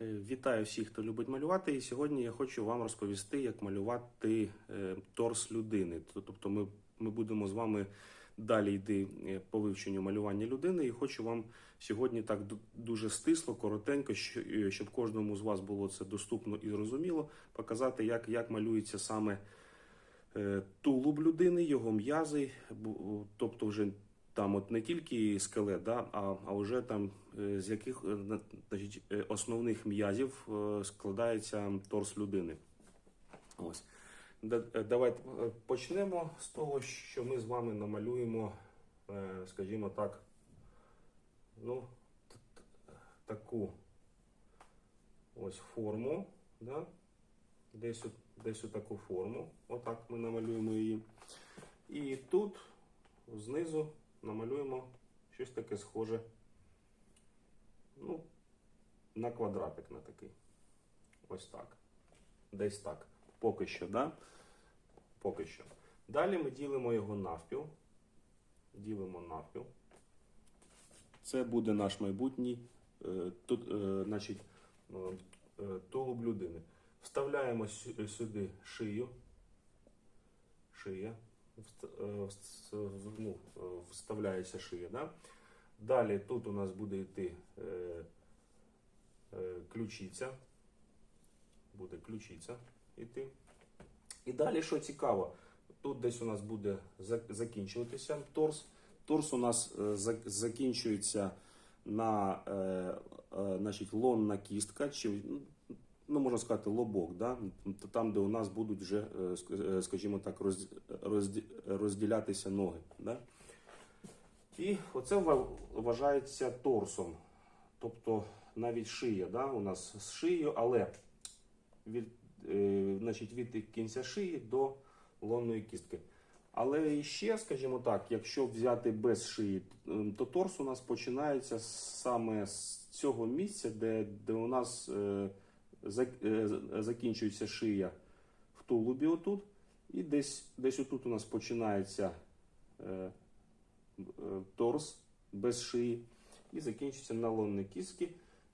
Е, Вітаю всіх, хто любить малювати. І сьогодні я хочу вам розповісти, як малювати е, торс людини. Тобто, ми, ми будемо з вами далі йти е, по вивченню малювання людини. І хочу вам сьогодні так дуже стисло, коротенько, щоб кожному з вас було це доступно і зрозуміло, показати, як, як малюється саме тулуб людини, його м'язи, тобто вже там от не тільки скелет, да, а, а вже там е, з яких е, значить, е, основних м'язів складається торс людини. Ось. Давайте почнемо з того, що ми з вами намалюємо, скажімо так, ну, таку ось форму, да? десь, десь таку форму. Отак ми намалюємо її. І тут знизу намалюємо щось таке схоже. Ну, на квадратик на такий. Ось так. Десь так. Поки що, да? Поки що. Далі ми ділимо його навпіл. Ділимо навпіл. Це буде наш майбутній е, тут, е, значить, е, тулуб людини. Вставляємо сюди шию. Шия. В- ну, е, вставляється шия. Да? Далі тут у нас буде йти е, е, ключиця. Буде ключиця йти. І далі, що цікаво, тут десь у нас буде закінчуватися торс. Торс у нас закінчується на е, е, значить, лонна кістка, чи ну, можна сказати, лобок, да? Там, де у нас будуть вже, е, е, скажімо так, розділятися ноги. Да? І оце вважається торсом. Тобто навіть шия да, у нас з шиєю, але від, е, значить, від кінця шиї до лонної кістки. Але ще, скажімо так, якщо взяти без шиї, то торс у нас починається саме з цього місця, де, де у нас закінчується шия в тулубі отут. І десь, десь отут у нас починається е, е, торс без шиї і закінчується на лонній кістці.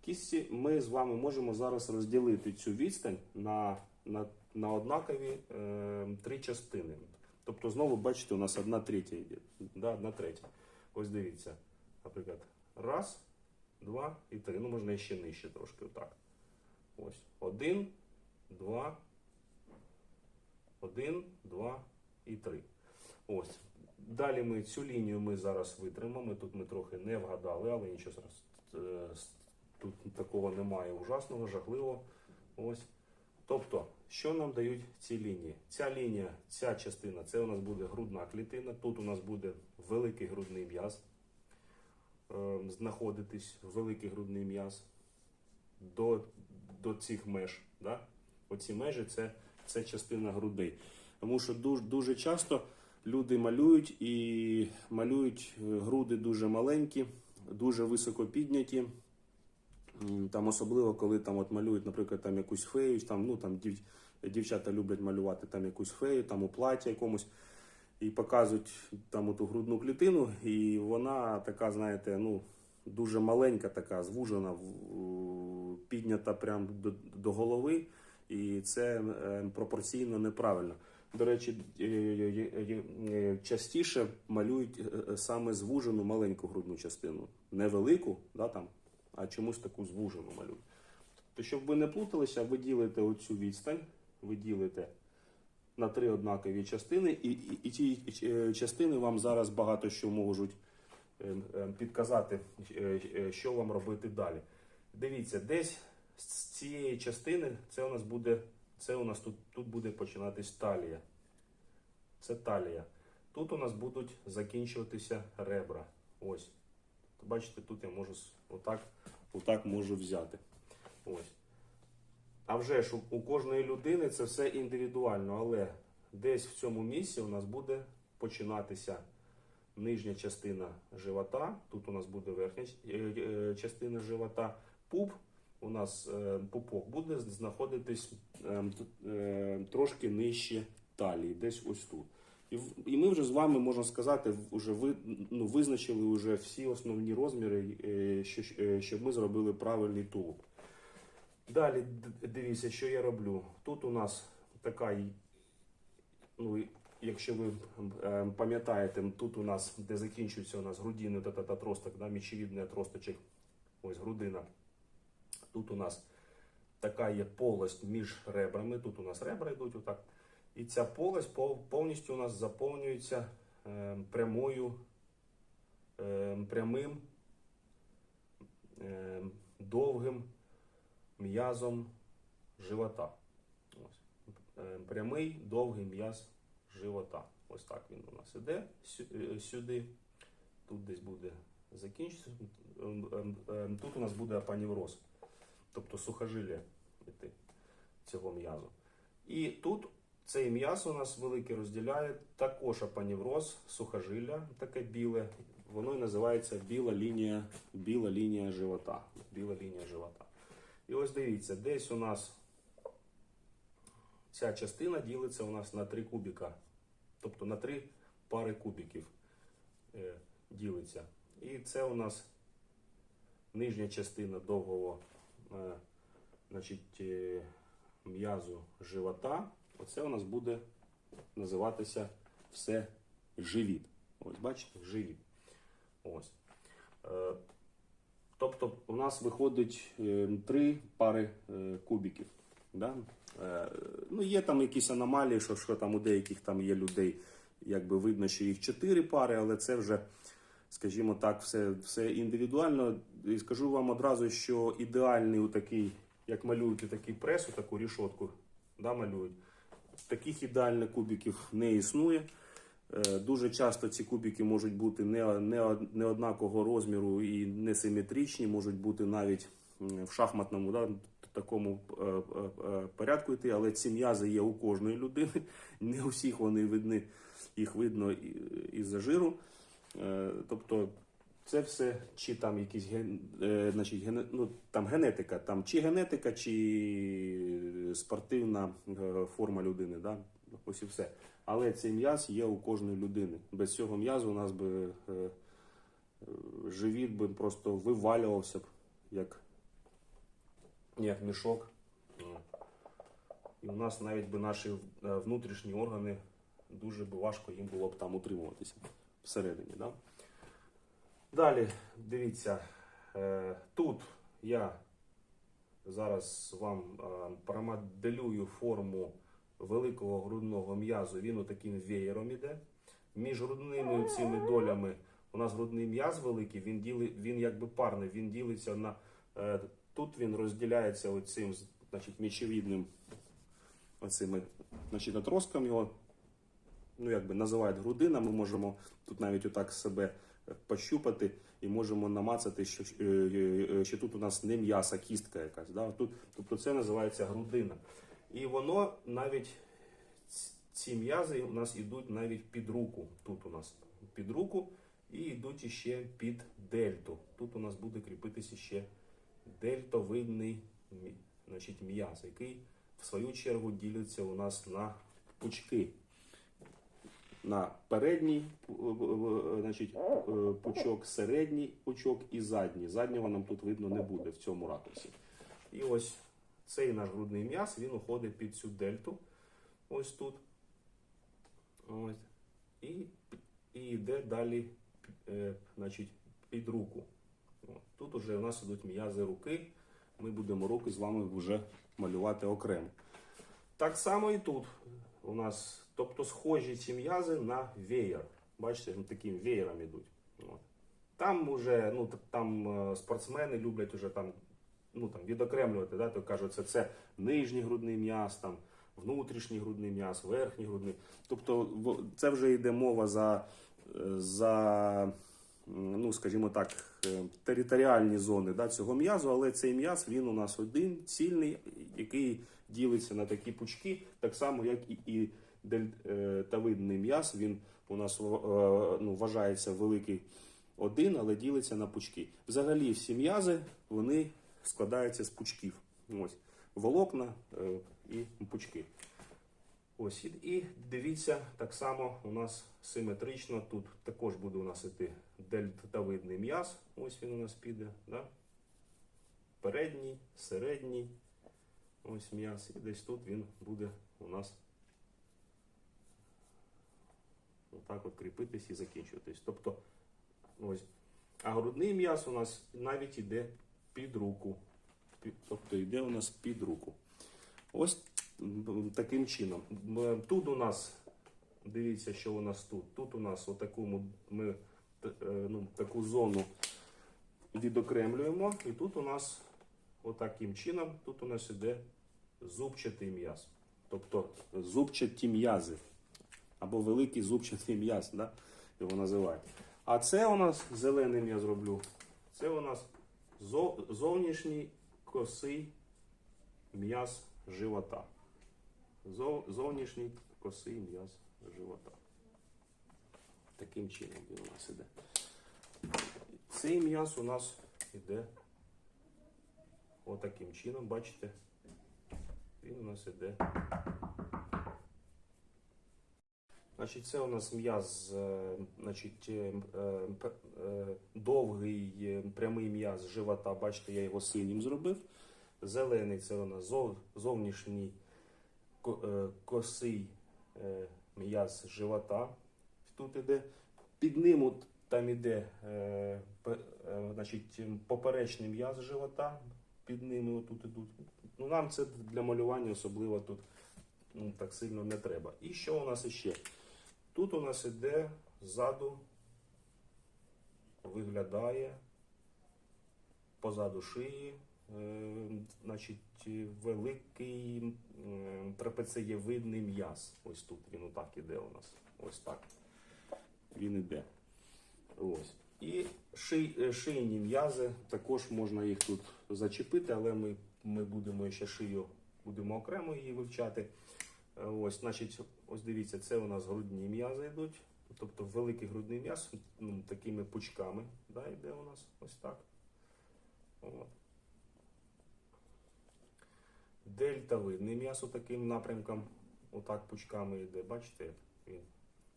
Кістці ми з вами можемо зараз розділити цю відстань на, на, на однакові е, три частини. Тобто, знову бачите, у нас одна третя йде. Да, одна третя. Ось дивіться. Наприклад, раз, два і три. Ну, можна ще нижче трошки. Отак. Ось. Один, два, один, два і три. Ось. Далі ми цю лінію ми зараз витримаємо. Тут ми трохи не вгадали, але нічого зараз е, тут такого немає ужасного, жахливого. Ось. Тобто, що нам дають ці лінії? Ця лінія, ця частина, це у нас буде грудна клітина. Тут у нас буде великий грудний м'яз. Е, знаходитись великий грудний м'яз до, до цих меж. Да? Оці межі це, це частина грудей. Тому що дуже, дуже часто люди малюють і малюють е, груди дуже маленькі, дуже високо підняті. Там особливо, коли там от малюють, наприклад, там якусь фею, там, ну, там дів, дівчата люблять малювати там якусь фею, там у платі якомусь, і показують там ту грудну клітину, і вона така, знаєте, ну, дуже маленька, така, звужена, піднята прямо до, до голови, і це е, пропорційно неправильно. До речі, е, е, частіше малюють саме звужену маленьку грудну частину, не велику, да, там, а чомусь таку звужену малюють. То щоб ви не плуталися, ви ділите оцю відстань, ви ділите на три однакові частини, і, і, і ці частини вам зараз багато що можуть підказати, що вам робити далі. Дивіться, десь з цієї частини це у нас буде, це у нас тут, тут буде починатись талія. Це талія. Тут у нас будуть закінчуватися ребра. Ось. Бачите, тут я можу отак, отак можу взяти. Ось. А вже ж у, у кожної людини це все індивідуально, але десь в цьому місці у нас буде починатися нижня частина живота. Тут у нас буде верхня е, е, частина живота. Пуп у нас е, пупок буде знаходитись е, е, трошки нижче талії, десь ось тут. І, ми вже з вами можна сказати, вже ви ну, визначили вже всі основні розміри, що, щоб ми зробили правильний тулуб. Далі дивіться, що я роблю. Тут у нас така, ну, якщо ви пам'ятаєте, тут у нас, де закінчується у нас грудинний та, та, та отросток, да, мічевідний отросточок, ось грудина. Тут у нас така є полость між ребрами. Тут у нас ребра йдуть отак. І ця полость повністю у нас заповнюється е, прямою, е, прямим, е, довгим м'язом живота. Ось. Прямий довгий м'яз живота. Ось так він у нас іде сюди. Тут десь буде закінчитися. Ем, ем, ем, Тут у нас буде апанівроз, тобто сухожилля іти цього м'язу. І тут цей м'яз у нас великий розділяє також апанівроз, сухожилля, таке біле. Воно і називається біла лінія, біла лінія живота. Біла лінія живота. І ось дивіться, десь у нас ця частина ділиться у нас на три кубіка. Тобто на три пари кубіків е, ділиться. І це у нас нижня частина довгого значить, е, м'язу живота. Оце у нас буде називатися все живіт. Ось, бачите, живіт. Ось. Е, Тобто у нас виходить е, три пари е, кубіків. Да? Е, ну, є там якісь аномалії, що, що там у деяких там є людей, якби видно, що їх чотири пари, але це вже, скажімо так, все, все індивідуально. І скажу вам одразу, що ідеальний у такий, як малюють такий прес, у таку рішотку, да, малюють. Таких ідеальних кубиків не існує. Е, Дуже часто ці кубики можуть бути не, не, не однакового розміру і несиметричні, можуть бути навіть в шахматному да, такому е, е, порядку йти, але ці м'язи є у кожної людини. Не у всіх вони видні, їх видно із-за жиру. Е, Тобто це все чи там якісь ген, е, значить, гене, ну, там генетика, там чи генетика, чи спортивна е, форма людини. Да? Ось і все. Але цей м'яз є у кожної людини. Без цього м'язу у нас би живіт би просто вивалювався б як, як мішок. І у нас навіть би наші внутрішні органи дуже би важко їм було б там утримуватися всередині. Да? Далі, дивіться, е, тут я зараз вам е, промоделюю форму великого грудного м'язу. Він отаким веєром іде. Між грудними цими долями у нас грудний м'яз великий, він, діли, він якби парний, він ділиться на. Е, тут він розділяється оцим, значить, мічевідним оцими, значить, отростком його ну, якби називають грудина, ми можемо тут навіть отак себе е, пощупати і можемо намацати, що, е, е, що тут у нас не м'яса, кістка якась. Да? Тут, тобто це називається грудина. І воно навіть ці м'язи у нас йдуть навіть під руку. Тут у нас під руку і йдуть іще під дельту. Тут у нас буде кріпитися ще дельтовидний значить, м'яз, який в свою чергу ділиться у нас на пучки на передній е, е, значить, е, пучок, середній пучок і задній. Заднього нам тут видно не буде в цьому ракурсі. І ось цей наш грудний м'яз, він уходить під цю дельту. Ось тут. Ось. І, і йде далі значить, під руку. Тут уже у нас ідуть м'язи руки. Ми будемо руки з вами вже малювати окремо. Так само і тут у нас, тобто схожі ці м'язи на веєр. Бачите, таким веєром йдуть. От. Там уже, ну там е, спортсмени люблять уже там, ну, там відокремлювати, да, то кажуть, це, це нижній грудний м'яз, там, внутрішній грудний м'яз, верхній грудний. Тобто це вже йде мова за, за ну, скажімо так, е, територіальні зони да, цього м'язу, але цей м'яз він у нас один, цільний, який ділиться на такі пучки, так само, як і, і дельтавидний м'яз, він у нас е, ну, вважається великий один, але ділиться на пучки. Взагалі всі м'язи вони складаються з пучків. Ось волокна е, і пучки. Ось і дивіться, так само у нас симетрично. Тут також буде у нас іти дельтавидний м'яз. Ось він у нас піде. Да? Передній, середній Ось м'яз. І десь тут він буде у нас отак от кріпитись і закінчуватись. Тобто, ось. А грудний м'яз у нас навіть іде під руку. Тобто йде у нас під руку. Ось таким чином. Тут у нас, дивіться, що у нас тут. Тут у нас отаку ми е, ну, таку зону відокремлюємо. І тут у нас отаким чином, тут у нас іде зубчатий м'яз. Тобто зубчаті м'язи. Або великий зубчатий м'яз, да? його називають. А це у нас зеленим я зроблю. Це у нас зо- зовнішній косий м'яз живота. Зов- Зовнішній косий м'яз живота. Таким чином він у нас іде. Цей м'яз у нас іде отаким чином, бачите? Він у нас іде. Значить, це у нас м'яз, е, значить, е, е, довгий прямий м'яз живота. Бачите, я його синім зробив. Зелений це у нас зов- зовнішній косий м'яз живота. Тут іде. Під ним от там іде значить, поперечний м'яз живота. Під ними отут ідуть. Ну, нам це для малювання особливо тут ну, так сильно не треба. І що у нас іще? Тут у нас іде ззаду, виглядає позаду шиї, е, значить, великий е, трапецеєвидний м'яз. Ось тут він отак іде у нас. Ось так. Він іде. Ось. І ший, е, шийні м'язи, також можна їх тут зачепити, але ми, ми будемо ще шию, будемо окремо її вивчати. Ось, значить, ось дивіться, це у нас грудні м'язи йдуть. Тобто великий грудний м'яз ну, такими пучками да, йде у нас ось так. От. Дельтавидний м'ясо таким напрямком, отак пучками йде, бачите?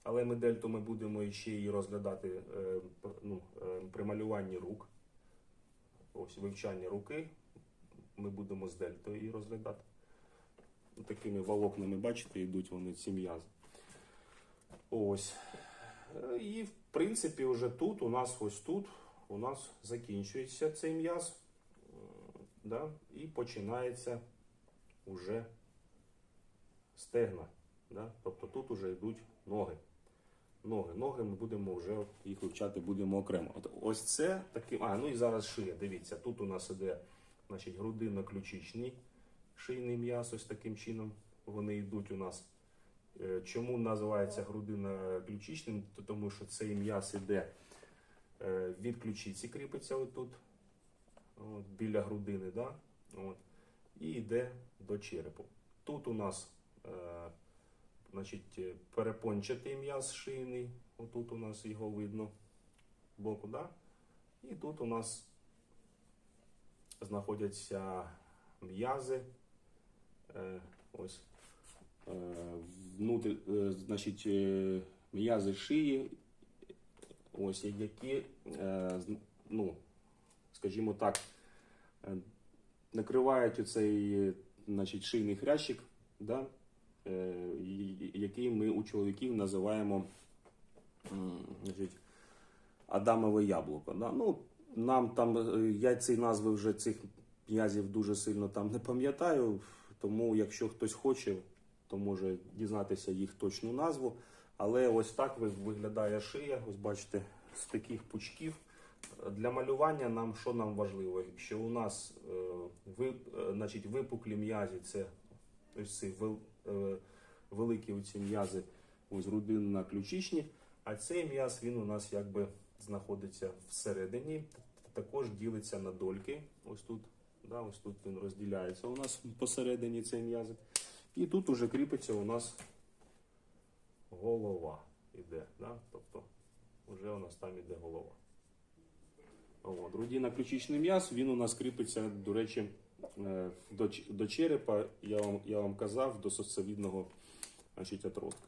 Але ми дельту ми будемо ще її розглядати е, ну, е, при малюванні рук. Ось вивчання руки. Ми будемо з дельтою її розглядати. Такими волокнами, бачите, йдуть вони ці м'язи. Ось. Е, І в принципі, вже тут у нас ось тут у нас закінчується цей м'яз. Да? І починається уже стегна. Да? Тобто тут вже йдуть ноги. Ноги. Ноги ми будемо вже їх вивчати будемо окремо. От ось це таким. А, ну і зараз шия. Дивіться, тут у нас іде значить, грудинно-ключичний шийний м'яз, ось таким чином вони йдуть у нас. Е, Чому називається грудинно-ключичним? Тому що цей м'яз іде е, від ключиці, кріпиться отут, от, біля грудини, да? от, і йде до черепу. Тут у нас е, значить, е, перепончатий м'яз шийний, отут у нас його видно боку, да? і тут у нас знаходяться м'язи. Е, ось е, внутрі, е, значить, м'язи шиї, ось які, ну, скажімо так, накривають оцей значить, шийний хрящик, да, який ми у чоловіків називаємо значить, Адамове яблуко. Ну, нам там я ці назви вже цих м'язів дуже сильно там не пам'ятаю, тому якщо хтось хоче, то може дізнатися їх точну назву. Але ось так виглядає шия. Ось бачите, з таких пучків. Для малювання нам що нам важливо? Якщо у нас е, ви, е, значить, випуклі м'язі, це ось ці е, великі оці м'язи, ось грудинно ключичні, а цей м'яз він у нас якби знаходиться всередині, також ділиться на дольки. Ось тут, да, ось тут він розділяється у нас посередині цей м'язик. І тут уже кріпиться у нас голова іде. Да? Тобто вже у нас там іде голова. От, грудинно-ключичний м'яз, він у нас кріпиться, до речі, е, до, до черепа, я вам, я вам казав, до сосцевідного значить, отростка.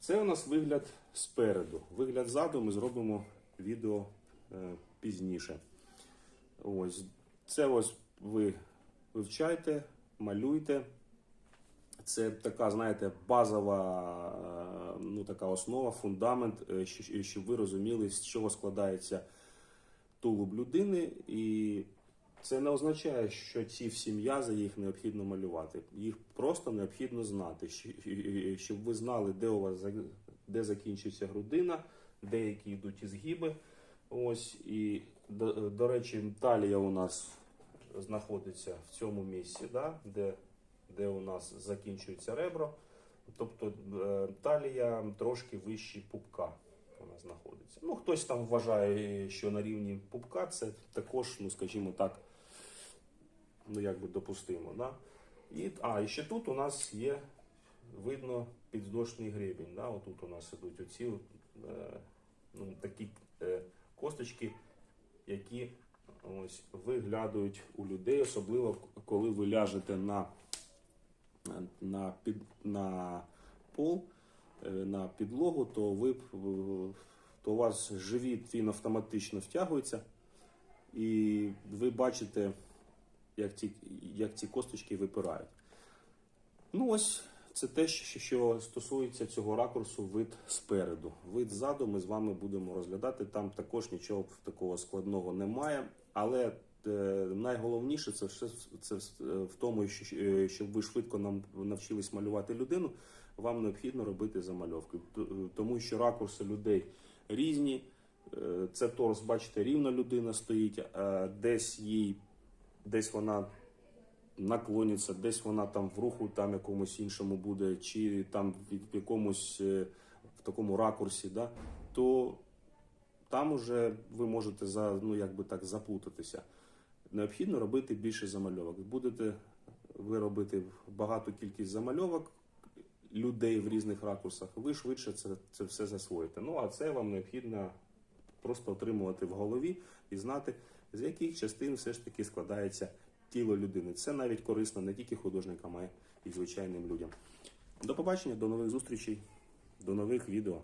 Це у нас вигляд спереду. Вигляд ззаду ми зробимо відео е, пізніше. Ось. Це ось ви вивчайте, малюйте. Це така, знаєте, базова е, ну, така основа, фундамент, е, щоб ви розуміли, з чого складається тулуб людини. І це не означає, що ці всі м'язи їх необхідно малювати. Їх просто необхідно знати, щоб ви знали, де у вас де закінчується грудина, де які йдуть ізгиби. Ось і до, до речі, талія у нас знаходиться в цьому місці, да, де, де у нас закінчується ребро. Тобто е, талія трошки вище пупка вона знаходиться. Ну, хтось там вважає, що на рівні пупка це також, ну скажімо так, ну якби допустимо. Да? І, а, і ще тут у нас є видно підвздошний гребінь. Да? Отут у нас ідуть оці е, ну, такі е, косточки, які ось виглядають у людей, особливо коли ви ляжете на, на, під, на пол, е, на підлогу, то ви е, то у вас живіт він автоматично втягується, і ви бачите, як ці, як ці косточки випирають. Ну ось це те, що стосується цього ракурсу вид спереду. Вид ззаду ми з вами будемо розглядати. Там також нічого такого складного немає. Але е, найголовніше це все це в тому, що, е, щоб ви швидко нам навчились малювати людину. Вам необхідно робити замальовки, тому що ракурси людей різні. Е, Це торс, бачите, рівно людина стоїть, а десь їй, десь вона наклоніться, десь вона там в руху там якомусь іншому буде, чи там в якомусь е, в такому ракурсі, да, то там уже ви можете за, ну, якби так заплутатися. Необхідно робити більше замальовок. Будете ви робити багату кількість замальовок людей в різних ракурсах, ви швидше це, це все засвоїте. Ну а це вам необхідно просто отримувати в голові і знати, з яких частин все ж таки складається тіло людини. Це навіть корисно не тільки художникам, а й звичайним людям. До побачення, до нових зустрічей, до нових відео.